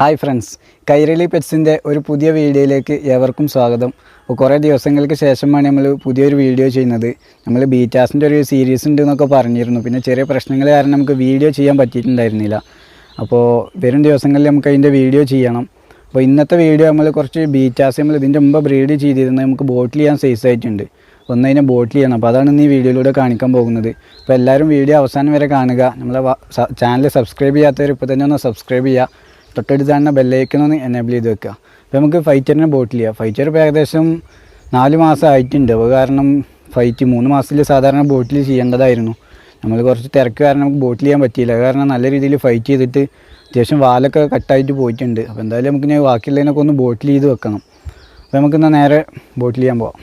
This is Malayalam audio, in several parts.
ഹായ് ഫ്രണ്ട്സ് കൈരളി പെറ്റ്സിന്റെ ഒരു പുതിയ വീഡിയോയിലേക്ക് ഏവർക്കും സ്വാഗതം. അപ്പോൾ കുറേ ദിവസങ്ങൾക്ക് ശേഷമാണ് നമ്മൾ പുതിയൊരു വീഡിയോ ചെയ്യുന്നത്. നമ്മൾ ബീറ്റാസിന്റെ ഒരു സീരീസ് ഉണ്ട് എന്നൊക്കെ പറഞ്ഞിരുന്നു. പിന്നെ ചെറിയ പ്രശ്നങ്ങൾ കാരണം നമുക്ക് വീഡിയോ ചെയ്യാൻ പറ്റിയിട്ടുണ്ടായിരുന്നില്ല. അപ്പോൾ വരും ദിവസങ്ങളിൽ നമുക്ക് അതിന്റെ വീഡിയോ ചെയ്യണം. അപ്പോൾ ഇന്നത്തെ വീഡിയോ നമ്മൾ കുറച്ച് ബീറ്റാസ് നമ്മൾ ഇതിന്റെ മുമ്പ് ബ്രീഡ് ചെയ്തിരുന്നത് നമുക്ക് ബോട്ടിൽ ചെയ്യാൻ സൈസ് ആയിട്ടുണ്ട്. ഒന്ന് അതിനെ ബോട്ടിൽ ചെയ്യണം. അപ്പോൾ അതാണ് ഇന്ന് ഈ വീഡിയോയിലൂടെ കാണിക്കാൻ പോകുന്നത്. അപ്പോൾ എല്ലാവരും വീഡിയോ അവസാനം വരെ കാണുക. നമ്മളെ ചാനൽ സബ്സ്ക്രൈബ് ചെയ്യാത്തവർ ഇപ്പോൾ തന്നെ ഒന്ന് സബ്സ്ക്രൈബ് ചെയ്യുക. തൊട്ടടുത്ത് തന്നെ ബെല്ലൈക്കണൊന്ന് എനേബിൾ ചെയ്ത് വെക്കുക. അപ്പോൾ നമുക്ക് ഫൈറ്ററിനെ ബോട്ടിൽ ചെയ്യാം. ഫൈറ്റർ ഇപ്പോൾ ഏകദേശം നാല് മാസം ആയിട്ടുണ്ട്. അപ്പോൾ കാരണം ഫൈറ്റ് മൂന്ന് മാസത്തിൽ സാധാരണ ബോട്ടിൽ ചെയ്യേണ്ടതായിരുന്നു. നമ്മൾ കുറച്ച് തിരക്ക് കാരണം നമുക്ക് ബോട്ടിൽ ചെയ്യാൻ പറ്റിയില്ല. കാരണം നല്ല രീതിയിൽ ഫൈറ്റ് ചെയ്തിട്ട് അത്യാവശ്യം വാലൊക്കെ കട്ടായിട്ട് പോയിട്ടുണ്ട്. അപ്പോൾ എന്തായാലും നമുക്ക് ഞാൻ ബാക്കിയുള്ളതിനൊക്കെ ഒന്ന് ബോട്ടിൽ ചെയ്ത് വെക്കണം. അപ്പോൾ നമുക്കിന്ന് നേരെ ബോട്ടിൽ ചെയ്യാൻ പോവാം.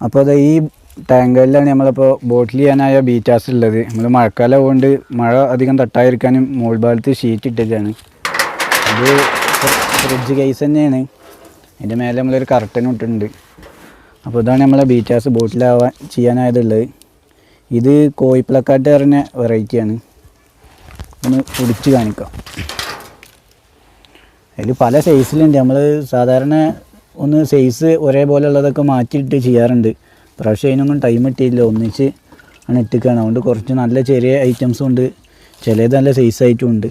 അപ്പോൾ അത് ഈ ടാങ്കറിലാണ് നമ്മളിപ്പോൾ ബോട്ടിൽ ചെയ്യാനായ ബീറ്റാസ് ഉള്ളത് നമ്മൾ മഴക്കാലം കൊണ്ട് മഴ അധികം തട്ടാതിരിക്കാനും മോൾ ഭാഗത്ത് ഷീറ്റ് ഇട്ടിട്ടാണ് അത് ഫ്രിഡ്ജ് കേസ് തന്നെയാണ്. അതിന്റെ മേലെ നമ്മളൊരു കർട്ടൻ ഇട്ടിട്ടുണ്ട്. അപ്പോൾ ഇതാണ് നമ്മളെ ബീറ്റാസ് ബോട്ടിലാവാൻ ചെയ്യാനായതുള്ളത്. ഇത് കോയിപ്പിളക്കാട്ട് പറഞ്ഞ വെറൈറ്റിയാണ് ഒന്ന് പിടിച്ച് കാണിക്കാം. അതിൽ പല സൈസിലുണ്ട് നമ്മൾ സാധാരണ ഒന്ന് സൈസ് ഒരേപോലെ ഉള്ളതൊക്കെ മാറ്റിയിട്ട് ചെയ്യാറുണ്ട്. പ്രാവശ്യം അതിനൊന്നും ടൈം കിട്ടിയില്ല. ഒന്നിച്ച് ആണ് ഇട്ടിക്കാണ് അതുകൊണ്ട് കുറച്ച് നല്ല ചെറിയ ഐറ്റംസും ഉണ്ട്. ചിലത് നല്ല സൈസ് ആയിട്ടും ഉണ്ട്.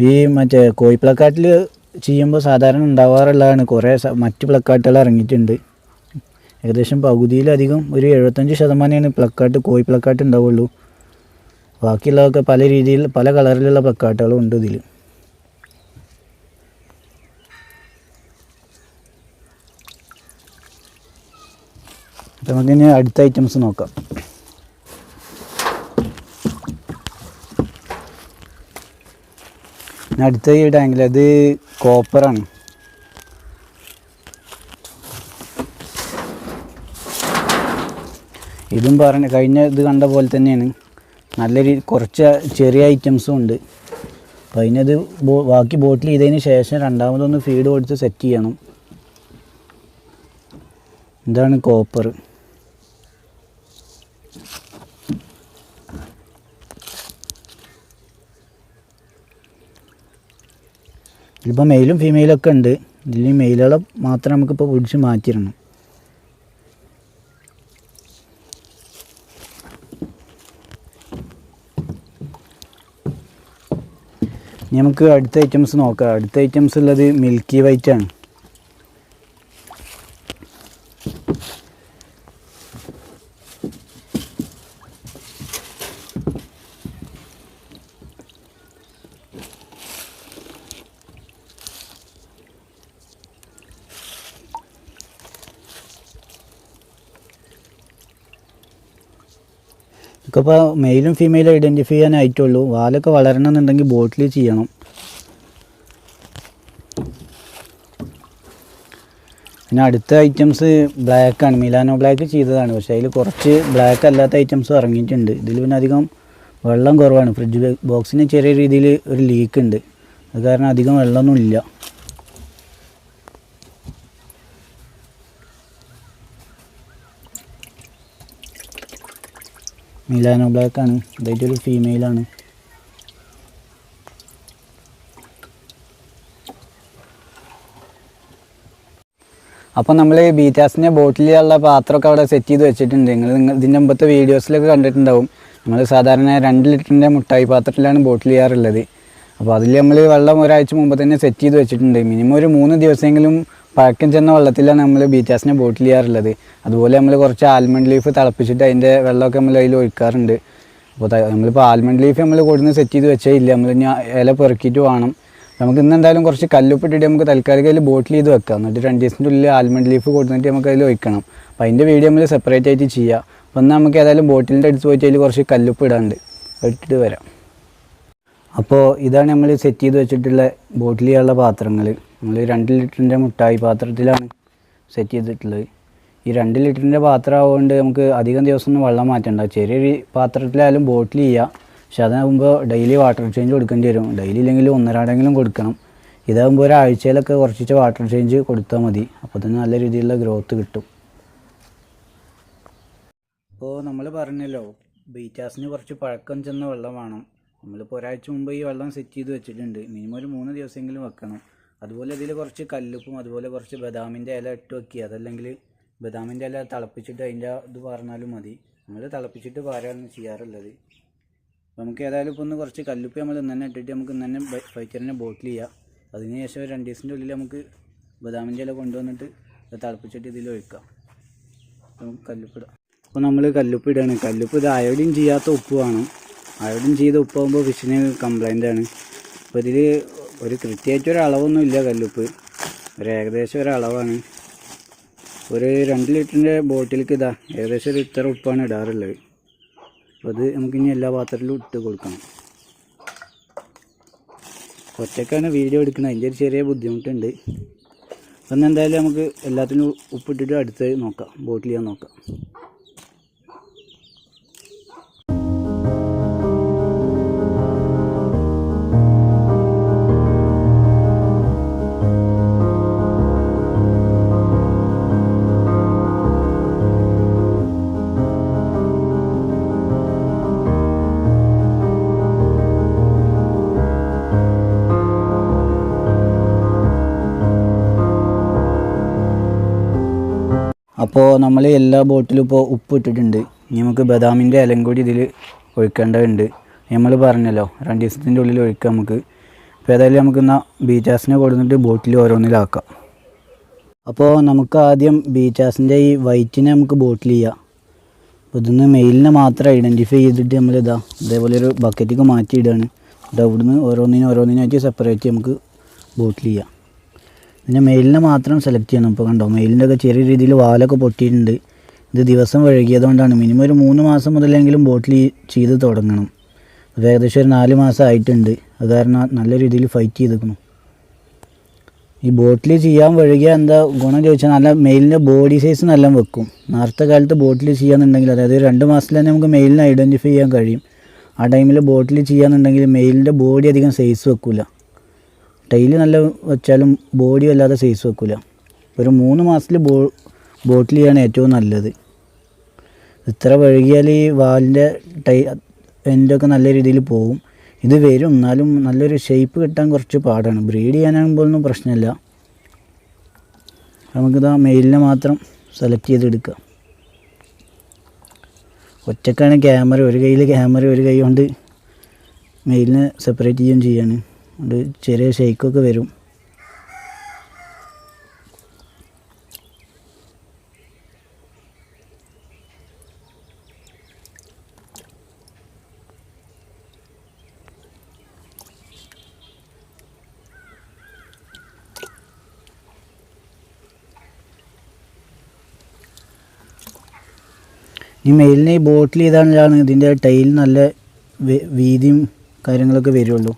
ഈ മറ്റേ കോഴി പ്ലക്കാട്ടിൽ ചെയ്യുമ്പോൾ സാധാരണ ഉണ്ടാവാറുള്ളതാണ്. കുറേ മറ്റ് പ്ലക്കാട്ടുകൾ ഇറങ്ങിയിട്ടുണ്ട്. ഏകദേശം പകുതിയിലധികം ഒരു എഴുപത്തഞ്ച് ശതമാനമാണ് പ്ലക്കാട്ട് കോഴി പ്ലക്കാട്ട് ഉണ്ടാവുള്ളൂ. ബാക്കിയുള്ളതൊക്കെ പല രീതിയിൽ പല കളറിലുള്ള പ്ലക്കാട്ടുകളും ഉണ്ട് ഇതിൽ അപ്പം നമുക്കിനി അടുത്ത ഐറ്റംസ് നോക്കാം. അടുത്ത ഈ ടാങ്കിൽ അത് കോപ്പറാണ് ഇതും പറഞ്ഞ കഴിഞ്ഞ ഇത് കണ്ട പോലെ തന്നെയാണ്. നല്ല രീതി കുറച്ച് ചെറിയ ഐറ്റംസും ഉണ്ട്. അപ്പോൾ അതിനത് ബോ ബാക്കി ബോട്ടിൽ ചെയ്തതിന് ശേഷം രണ്ടാമതൊന്ന് ഫീഡ് കൊടുത്ത് സെറ്റ് ചെയ്യണം. ഇതാണ് കോപ്പർ ഇതിപ്പോൾ മെയിലും ഫീമെയിലും ഒക്കെ ഉണ്ട്. ഇതിൽ മെയിലുകളെ മാത്രം നമുക്കിപ്പോൾ പിടിച്ച് മാറ്റിയിടണം. നമുക്ക് അടുത്ത ഐറ്റംസ് നോക്കാം. അടുത്ത ഐറ്റംസ് ഉള്ളത് മിൽക്കി വൈറ്റ് ആണ്. ഇതൊക്കെ ഇപ്പോൾ മെയിലും ഫീമെയിലും ഐഡന്റിഫൈ ചെയ്യാനായിട്ടുള്ളൂ. വാലൊക്കെ വളരണമെന്നുണ്ടെങ്കിൽ ബോട്ടിൽ ചെയ്യണം. പിന്നെ അടുത്ത ഐറ്റംസ് ബ്ലാക്കാണ് മിലാനോ ബ്ലാക്ക് ചെയ്തതാണ്. പക്ഷേ അതിൽ കുറച്ച് ബ്ലാക്ക് അല്ലാത്ത ഐറ്റംസ് ഇറങ്ങിയിട്ടുണ്ട്. ഇതിൽ പിന്നെ അധികം വെള്ളം കുറവാണ്. ഫ്രിഡ്ജ് ബോക്സിന് ചെറിയ രീതിയിൽ ഒരു ലീക്ക് ഉണ്ട്. അത് കാരണം അധികം വെള്ളമൊന്നും ഇല്ല മിലാനോ ബ്ലാക്കാണ് ഇതായിട്ടൊരു ഫീമെയിലാണ് അപ്പോൾ നമ്മൾ ബീറ്റാസിന്റെ ബോട്ടിലുള്ള പാത്രമൊക്കെ അവിടെ സെറ്റ് ചെയ്ത് വെച്ചിട്ടുണ്ട്. നിങ്ങൾ നിങ്ങൾ ഇതിന്റെ മുമ്പത്തെ വീഡിയോസിലൊക്കെ കണ്ടിട്ടുണ്ടാവും. നമ്മൾ സാധാരണ രണ്ട് ലിറ്ററിന്റെ മുട്ടായി പാത്രത്തിലാണ് ബോട്ടിൽ ചെയ്യാറുള്ളത്. അപ്പോൾ അതിൽ നമ്മൾ വെള്ളം ഒരാഴ്ച മുമ്പ് തന്നെ സെറ്റ് ചെയ്ത് വെച്ചിട്ടുണ്ട്. മിനിമം ഒരു മൂന്ന് ദിവസമെങ്കിലും പഴക്കം ചെന്ന വെള്ളത്തിലാണ് നമ്മൾ ബീറ്റാസിനെ ബോട്ടിൽ ചെയ്യാറുള്ളത്. അതുപോലെ നമ്മൾ കുറച്ച് ആൽമണ്ട് ലീഫ് തിളപ്പിച്ചിട്ട് അതിന്റെ വെള്ളമൊക്കെ നമ്മൾ അതിൽ ഒഴിക്കാറുണ്ട്. അപ്പോൾ നമ്മളിപ്പോൾ ആൽമണ്ട് ലീഫ് നമ്മൾ കൊടുന്ന് സെറ്റ് ചെയ്ത് വെച്ചേ ഇല്ല നമ്മൾ ഇനി ഇല പെറുക്കിയിട്ട് വേണം. നമുക്ക് ഇന്ന് എന്തായാലും കുറച്ച് കല്ലുപ്പിട്ടിട്ട് നമുക്ക് തൽക്കാലിക അതിൽ ബോട്ടിൽ ചെയ്ത് വെക്കാം. എന്നിട്ട് രണ്ട് ദിവസത്തിന്റെ ഉള്ളിൽ ആൽമണ്ട് ലീഫ് കൊടുത്തിട്ട് നമുക്ക് അതിൽ ഒഴിക്കണം. അപ്പോൾ അതിന്റെ വീഡിയോ നമ്മൾ സെപ്പറേറ്റ് ആയിട്ട് ചെയ്യാം. എന്നാൽ നമുക്ക് ഏതായാലും ബോട്ടിലിന്റെ അടുത്ത് പോയിട്ട് അതിൽ കുറച്ച് കല്ലുപ്പ് ഇടാണ്ട് ഇട്ടിട്ട് വരാം. അപ്പോൾ ഇതാണ് നമ്മൾ സെറ്റ് ചെയ്ത് വെച്ചിട്ടുള്ള ബോട്ടിൽ ചെയ്യാനുള്ള പാത്രങ്ങൾ നമ്മൾ രണ്ട് ലിറ്ററിന്റെ മുട്ടായി പാത്രത്തിലാണ് സെറ്റ് ചെയ്തിട്ടുള്ളത്. ഈ രണ്ട് ലിറ്ററിന്റെ പാത്രം ആവുകൊണ്ട് നമുക്ക് അധികം ദിവസമൊന്നും വെള്ളം മാറ്റണ്ട. ചെറിയൊരു പാത്രത്തിലായാലും ബോട്ടിൽ ചെയ്യുക പക്ഷെ അതാകുമ്പോൾ ഡെയിലി വാട്ടർ ചേഞ്ച് കൊടുക്കേണ്ടി വരും. ഡെയിലി ഇല്ലെങ്കിൽ ഒന്നരാടെങ്കിലും കൊടുക്കണം. ഇതാകുമ്പോൾ ഒരാഴ്ചയിലൊക്കെ കുറച്ചിട്ട് വാട്ടർ ചേഞ്ച് കൊടുത്താൽ മതി. അപ്പോൾ തന്നെ നല്ല രീതിയിലുള്ള ഗ്രോത്ത് കിട്ടും. ഇപ്പോൾ നമ്മൾ പറഞ്ഞല്ലോ ബീറ്റാസിന് കുറച്ച് പഴക്കം ചെന്ന വെള്ളം വേണം. നമ്മളിപ്പോൾ ഒരാഴ്ച മുമ്പ് ഈ വെള്ളം സെറ്റ് ചെയ്ത് വെച്ചിട്ടുണ്ട്. മിനിമം ഒരു മൂന്ന് ദിവസമെങ്കിലും വെക്കണം. അതുപോലെ ഇതിൽ കുറച്ച് കല്ലുപ്പും അതുപോലെ കുറച്ച് ബദാമിന്റെ ഇല ഇട്ട് വെക്കുക അതല്ലെങ്കിൽ ബദാമിന്റെ ഇല തിളപ്പിച്ചിട്ട് അതിന്റെ ഇത് പറഞ്ഞാലും മതി. നമ്മൾ തിളപ്പിച്ചിട്ട് പാരാണ് ചെയ്യാറുള്ളത്. നമുക്ക് ഏതായാലും ഇപ്പോൾ ഒന്ന് കുറച്ച് കല്ലുപ്പ് നമ്മൾ ഇന്ന് ഇട്ടിട്ട് നമുക്ക് ഇന്ന് ഫൈറ്ററിനെ ബോട്ടിൽ ചെയ്യാം. അതിന് ശേഷം ഒരു രണ്ട് ദിവസത്തിന്റെ ഉള്ളിൽ നമുക്ക് ബദാമിന്റെ ഇല കൊണ്ടുവന്നിട്ട് തിളപ്പിച്ചിട്ട് ഇതിൽ ഒഴിക്കാം. നമുക്ക് കല്ലുപ്പ് ഇടാം. അപ്പോൾ നമ്മൾ കല്ലുപ്പ് ഇടുകയാണ് കല്ലുപ്പ് ഇത് അയോഡിൻ ചെയ്യാത്ത ഉപ്പുമാണ് അയോഡിൻ ചെയ്ത ഉപ്പാകുമ്പോൾ ഫിഷിന് കംപ്ലൈന്റ് ആണ്. അപ്പോൾ ഇതിൽ ഒരു കൃത്യമായിട്ട് ഒരു അളവൊന്നും ഇല്ല കല്ലുപ്പ്. ഒരു ഏകദേശം ഒരു അളവാണ് ഒരു രണ്ട് ലിറ്ററിന്റെ ബോട്ടിലേക്ക് ഇതാ ഏകദേശം ഒരു ഇത്ര ഉപ്പാണ് ഇടാറുള്ളത്. അപ്പോൾ അത് നമുക്കിനി എല്ലാ പാത്രത്തിലും ഇട്ട് കൊടുക്കണം. ഒറ്റക്കാണ് വീഡിയോ എടുക്കുന്നത് അതിന്റെ ഒരു ചെറിയ ബുദ്ധിമുട്ടുണ്ട്. അപ്പം എന്തായാലും നമുക്ക് എല്ലാത്തിനും ഉപ്പിട്ടിട്ട് അടുത്ത് നോക്കാം. ബോട്ടിൽ ചെയ്യാൻ നോക്കാം. അപ്പോൾ നമ്മൾ എല്ലാ ബോട്ടിലും ഇപ്പോൾ ഉപ്പ് ഇട്ടിട്ടുണ്ട് ഇനി നമുക്ക് ബദാമിന്റെ ഇലയും കൂടി ഇതിൽ ഒഴിക്കേണ്ടതുണ്ട്. നമ്മൾ പറഞ്ഞല്ലോ രണ്ട് ദിവസത്തിന്റെ ഉള്ളിൽ ഒഴിക്കാം നമുക്ക്. അപ്പോൾ ഏതായാലും നമുക്ക് എന്നാൽ ബീച്ചാസിനെ കൊടുത്തിട്ട് ബോട്ടിൽ ഓരോന്നിലാക്കാം. അപ്പോൾ നമുക്ക് ആദ്യം ബീച്ചാസിന്റെ ഈ വൈറ്റിനെ നമുക്ക് ബോട്ടിൽ ചെയ്യാം. അപ്പോൾ ഇതിന്ന് മെയിലിനെ മാത്രം ഐഡന്റിഫൈ ചെയ്തിട്ട് നമ്മൾ ഇതാ ഇതേപോലെ ഒരു ബക്കറ്റിക്ക് മാറ്റിയിടുകയാണ് എന്നിട്ട് അവിടുന്ന് ഓരോന്നിനും ഓരോന്നിനായിട്ട് സെപ്പറേറ്റ് നമുക്ക് ബോട്ടിൽ ചെയ്യാം. പിന്നെ മെയിലിനെ മാത്രം സെലക്ട് ചെയ്യണം. ഇപ്പോൾ കണ്ടോ മെയിലിന്റെ ഒക്കെ ചെറിയ രീതിയിൽ വാലൊക്കെ പൊട്ടിയിട്ടുണ്ട്. ഇത് ദിവസം വഴുകിയതുകൊണ്ടാണ് മിനിമം ഒരു മൂന്ന് മാസം മുതലെങ്കിലും ബോട്ടിൽ ചെയ്ത് തുടങ്ങണം. അത് ഏകദേശം ഒരു നാല് മാസം ആയിട്ടുണ്ട്. അത് കാരണം നല്ല രീതിയിൽ ഫൈറ്റ് ചെയ്തേക്കണം. ഈ ബോട്ടിൽ ചെയ്യാൻ വഴുകിയ എന്താ ഗുണം ചോദിച്ചാൽ നല്ല മെയിലിന്റെ ബോഡി സൈസ് നല്ല വെക്കും. നേരത്തെ കാലത്ത് ബോട്ടിൽ ചെയ്യാന്നുണ്ടെങ്കിൽ അതായത് രണ്ട് മാസത്തിൽ തന്നെ നമുക്ക് മെയിലിനെ ഐഡന്റിഫൈ ചെയ്യാൻ കഴിയും. ആ ടൈമിൽ ബോട്ടിൽ ചെയ്യാന്നുണ്ടെങ്കിൽ മെയിലിന്റെ ബോഡി അധികം സൈസ് വെക്കില്ല ടൈൽ നല്ല വെച്ചാലും ബോഡി വല്ലാതെ സൈസ് വെക്കില്ല ഒരു മൂന്ന് മാസത്തിൽ ബോ ബോട്ടിൽ ചെയ്യാണ് ഏറ്റവും നല്ലത്. ഇത്ര വഴുകിയാൽ ഈ വാലിന്റെ ടൈ എൻഡൊക്കെ നല്ല രീതിയിൽ പോവും. ഇത് വരും. എന്നാലും നല്ലൊരു ഷേപ്പ് കിട്ടാൻ കുറച്ച് പാടാണ്. ബ്രീഡ് ചെയ്യാനാകുമ്പോഴൊന്നും പ്രശ്നമില്ല. നമുക്കിതാ മെയിലിനെ മാത്രം സെലക്ട് ചെയ്തെടുക്കുക ഒറ്റക്കാണ് ക്യാമറ ഒരു കയ്യിൽ ക്യാമറ ഒരു കൈ കൊണ്ട് മെയിലിനെ സെപ്പറേറ്റ് ചെയ്യുകയും ചെയ്യാണ്. അതുകൊണ്ട് ചെറിയ ഷെയ്ക്കൊക്കെ വരും. ഈ മെയിലിനെ ഈ ബോട്ടിൽ ചെയ്താലാണ് ഇതിന്റെ ടൈൽ നല്ല വീതിയും കാര്യങ്ങളൊക്കെ വരുള്ളൂ.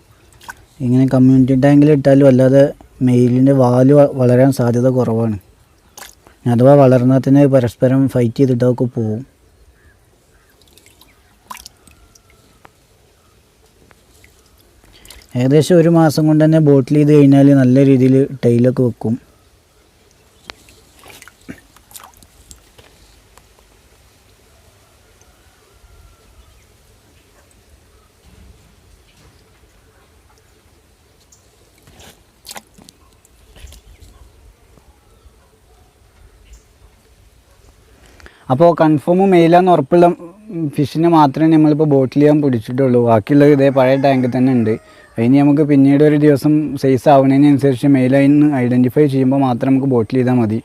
ഇങ്ങനെ കമ്മ്യൂണിറ്റി ടാങ്കിൽ ഇട്ടാലും അല്ലാതെ മെയിലിന്റെ വാൽ വളരാൻ സാധ്യത കുറവാണ്. അഥവാ വളർന്നാൽ തന്നെ പരസ്പരം ഫൈറ്റ് ചെയ്തിട്ടൊക്കെ പോവും. ഏകദേശം ഒരു മാസം കൊണ്ട് തന്നെ ബോട്ടിൽ ചെയ്ത് കഴിഞ്ഞാൽ നല്ല രീതിയിൽ ടൈലൊക്കെ വെക്കും. അപ്പോൾ കൺഫേം മെയിലാന്ന് ഉറപ്പുള്ള ഫിഷിനെ മാത്രമേ നമ്മളിപ്പോൾ ബോട്ടിൽ ചെയ്യാൻ പിടിച്ചിട്ടുള്ളൂ. ബാക്കിയുള്ള ഇതേ പഴയ ടാങ്കിൽ തന്നെ ഉണ്ട്. അതിന് നമുക്ക് പിന്നീട് ഒരു ദിവസം സൈസ് ആവുന്നതിനനുസരിച്ച് മെയിലായിന്ന് ഐഡന്റിഫൈ ചെയ്യുമ്പോൾ മാത്രം നമുക്ക് ബോട്ടിൽ ചെയ്താൽ മതി.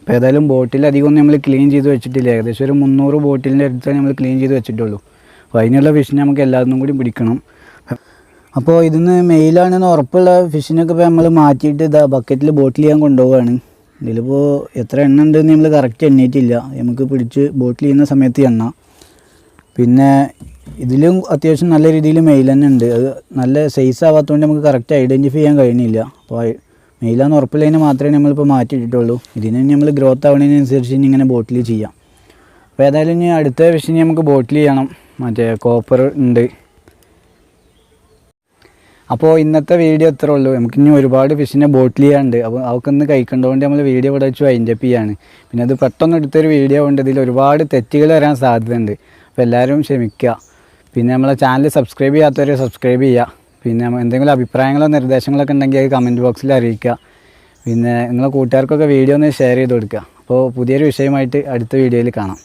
ഇപ്പോൾ ഏതായാലും ബോട്ടിൽ അധികം നമ്മൾ ക്ലീൻ ചെയ്ത് വെച്ചിട്ടില്ല. ഏകദേശം ഒരു മുന്നൂറ് ബോട്ടിലിന്റെ അടുത്ത് നമ്മൾ ക്ലീൻ ചെയ്ത് വെച്ചിട്ടുള്ളൂ. അപ്പോൾ അതിനുള്ള ഫിഷിനെ നമുക്ക് എല്ലാവരും കൂടി പിടിക്കണം. അപ്പോൾ ഇതിന്ന് മെയിലാണെന്ന് ഉറപ്പുള്ള ഫിഷിനൊക്കെ ഇപ്പോൾ നമ്മൾ മാറ്റിയിട്ട് ഇതാ ബക്കറ്റിൽ ബോട്ടിൽ ചെയ്യാൻ കൊണ്ടുപോവുകയാണ് ഇതിലിപ്പോൾ എത്ര എണ്ണ ഉണ്ടെന്ന് നമ്മൾ കറക്റ്റ് എണ്ണീറ്റില്ല. നമുക്ക് പിടിച്ച് ബോട്ടിൽ ചെയ്യുന്ന സമയത്ത് എണ്ണ. പിന്നെ ഇതിലും അത്യാവശ്യം നല്ല രീതിയിൽ മെയിൽ തന്നെ ഉണ്ട്. അത് നല്ല സൈസ് ആവാത്തതുകൊണ്ട് നമുക്ക് കറക്റ്റ് ഐഡന്റിഫൈ ചെയ്യാൻ കഴിയുന്നില്ല. അപ്പോൾ മെയിലാന്ന് ഉറപ്പില്ലതിന് മാത്രമേ നമ്മളിപ്പോൾ മാറ്റിയിട്ടിട്ടുള്ളൂ. ഇതിന് നമ്മൾ ഗ്രോത്ത് ആവുന്നതിനനുസരിച്ച് ഇനി ഇങ്ങനെ ബോട്ടിൽ ചെയ്യാം. അപ്പോൾ ഏതായാലും ഇനി അടുത്ത വിഷയം നമുക്ക് ബോട്ടിൽ ചെയ്യണം. മറ്റേ കോപ്പർ ഉണ്ട്. അപ്പോൾ ഇന്നത്തെ വീഡിയോ എത്ര ഉള്ളൂ. നമുക്ക് ഇനി ഒരുപാട് ഫിഷിനെ ബോട്ടിൽ ചെയ്യാണ്ട് അപ്പോൾ അവർക്കൊന്ന് കഴിക്കേണ്ടതുകൊണ്ട് നമ്മൾ വീഡിയോ ഇവിടെ വെച്ച് വൈൻഡപ്പ് ചെയ്യാണ്. പിന്നെ അത് പെട്ടെന്ന് എടുത്തൊരു വീഡിയോ ഉണ്ട് ഇതിൽ ഒരുപാട് തെറ്റുകൾ വരാൻ സാധ്യതയുണ്ട്. അപ്പോൾ എല്ലാവരും ക്ഷമിക്കുക പിന്നെ നമ്മളെ ചാനൽ സബ്സ്ക്രൈബ് ചെയ്യാത്തവർ സബ്സ്ക്രൈബ് ചെയ്യുക പിന്നെ എന്തെങ്കിലും അഭിപ്രായങ്ങളോ നിർദ്ദേശങ്ങളൊക്കെ ഉണ്ടെങ്കിൽ അത് കമന്റ് ബോക്സിൽ അറിയിക്കുക പിന്നെ നിങ്ങളെ കൂട്ടുകാർക്കൊക്കെ വീഡിയോ ഒന്ന് ഷെയർ ചെയ്ത് കൊടുക്കുക അപ്പോൾ പുതിയൊരു വിഷയമായിട്ട് അടുത്ത വീഡിയോയിൽ കാണാം.